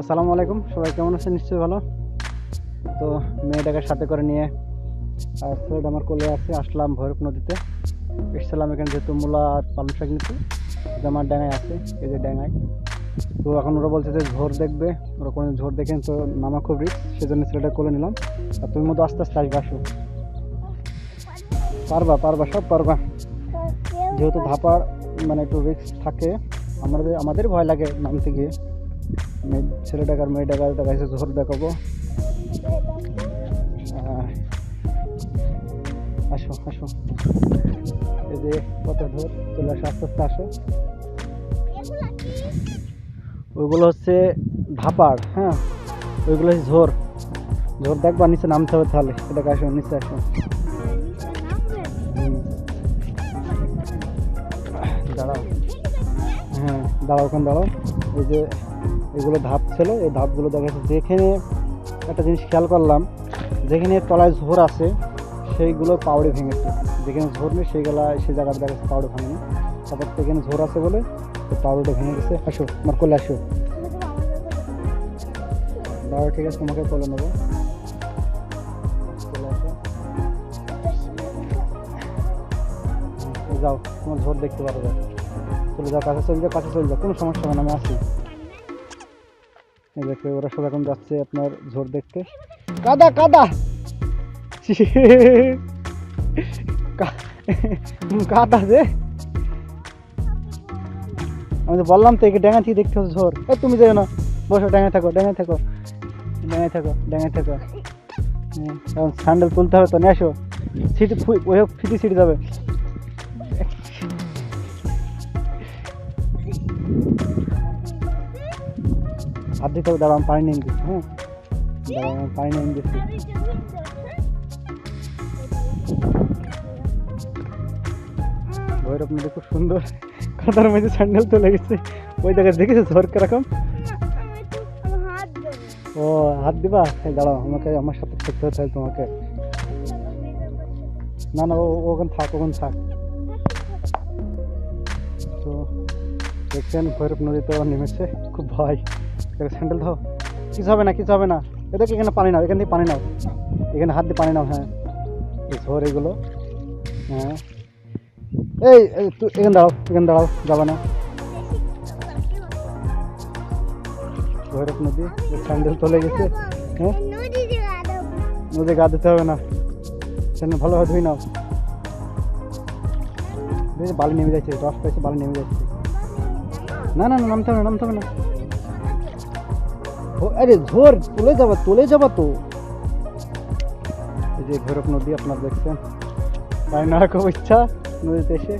আসসালামু আলাইকুম। সবাই কেমন আছেন? নিশ্চয়ই ভালো। তো মেয়েটাকে সাথে করে নিয়ে, আর সৈয়দ আমার কোলে আছে, আসলাম ভৈরব নদীতে। এসেছিলাম এখানে যেহেতু মূলা আর পালং শাক যে আমার ডাঙায় আছে, এই যে ডাঙায়। তো এখন ওরা বলছে যে ঝোর দেখবে। ওরা কোনো ঝোর দেখেন তো নামা খুব রিক্স সেজন্য ছেলেটা কোলে নিলাম। আর তুমি মতো আস্তে আস্তে আসবে, আসো। পারবা পারবা, সব পারবা। যেহেতু ধাপার মানে একটু রিক্স থাকে, আমাদের আমাদের ভয় লাগে নামতে গিয়ে। মেয়ে ছেলে ডাকার মেয়ে ডাকার দেখা যাচ্ছে ঝোর দেখাবো আসো আসো। এই যে কত ঝোর চলে আসো, আস্তে আস্তে আসো। ওইগুলো হচ্ছে ধাপার হ্যাঁ? ওইগুলো হচ্ছে ঝোর ঝোর দেখবা, নিচে নামতে হবে তাহলে। এটাকে আসো, নিচে আসো। দাঁড়াও। হ্যাঁ দাঁড়াও, ওখানে দাঁড়াও। এই যে এগুলো ধাপ ছিল, এই ধাপগুলো দেখা যাচ্ছে যেখানে একটা জিনিস খেয়াল করলাম যেখানে তলায় ঝোর আছে, সেইগুলো পাউড়ে ভেঙেছে যেখানে ঝোর নেই, সেইগুলো, সেই জায়গাটা দেখা যাচ্ছে পাউড়ে ভাঙেনি। তারপর সেখানে ঝোর আছে বলে পাউড়েটা ভেঙে গেছে আসো, আমার কোলে আসো। দাঁড়াও ঠিক আছে, তোমাকে কোলে নেব। যাও, তোমার ঝোর দেখতে পারো যাও চলে যাও, কাছে চলে যাও, কাছে চলে যাও, কোনো সমস্যা হবে না, আমি আসি দেখে ওরা সব এখন যাচ্ছে আপনার ঝোর দেখতে। কাদা কাদা! কাদা যে! আমি তো বললাম তো একে ড্যাঙা থেকে দেখতে হচ্ছে ঝোর। এ তুমি যাও না। বসো ড্যাঙায় থাকো ড্যাঙায় থাকো। ড্যাঙায় থাকো ড্যাঙায় থাকো। হ্যাঁ, এখন স্যান্ডেল তুলতে হবে তো নিয়ে আসো। সিটি ওই ফিটি সিটি যাবে। হবে দাঁড়াও, আমি পানি নিয়ে দিচ্ছি হ্যাঁ? দাঁড়াও, আমি পানি নিয়ে দিচ্ছি ভৈরব নদী খুব সুন্দর কাদার মধ্যে স্যান্ডেল তো লেগেছে ওই জায়গায় দেখেছ ঝড় কীরকম ও, হাত দিবা? দাঁড়াও, আমাকে, আমার সাথে থাকতে হতে হয় তোমাকে। না না ওখানে থাক ওখানে থাক। তো দেখছেন, ভৈরব নদীতে নেমেছে। খুব ভয়। স্যান্ডেল দাও কিছু হবে না, কিছু হবে না। এদেরকে এখানে পানি নাও, এখান থেকে পানি নাও। এখানে হাত দিয়ে পানি নাও হ্যাঁ। ঝোর এগুলো। হ্যাঁ। এই তুই এখানে দাঁড়াও এখানে দাঁড়াও, যাবে না। ভৈরব নদী স্যান্ডেল চলে গেছে। হ্যাঁ? নদী গা দিতে হবে না। স্যান্ডেল ভালোভাবে ধুই নাও। বালি নেমে যাচ্ছে, রস পাইছে, বালি নেমে যাচ্ছে। না না না, নামতে হবে না, নামতে হবে না। আরে ঝোর তুলে যাবা তুলে যাবা তো। এই যে ভৈরব নদী আপনার দেখছেন। তাই না, খুব ইচ্ছা নদীতে এসে।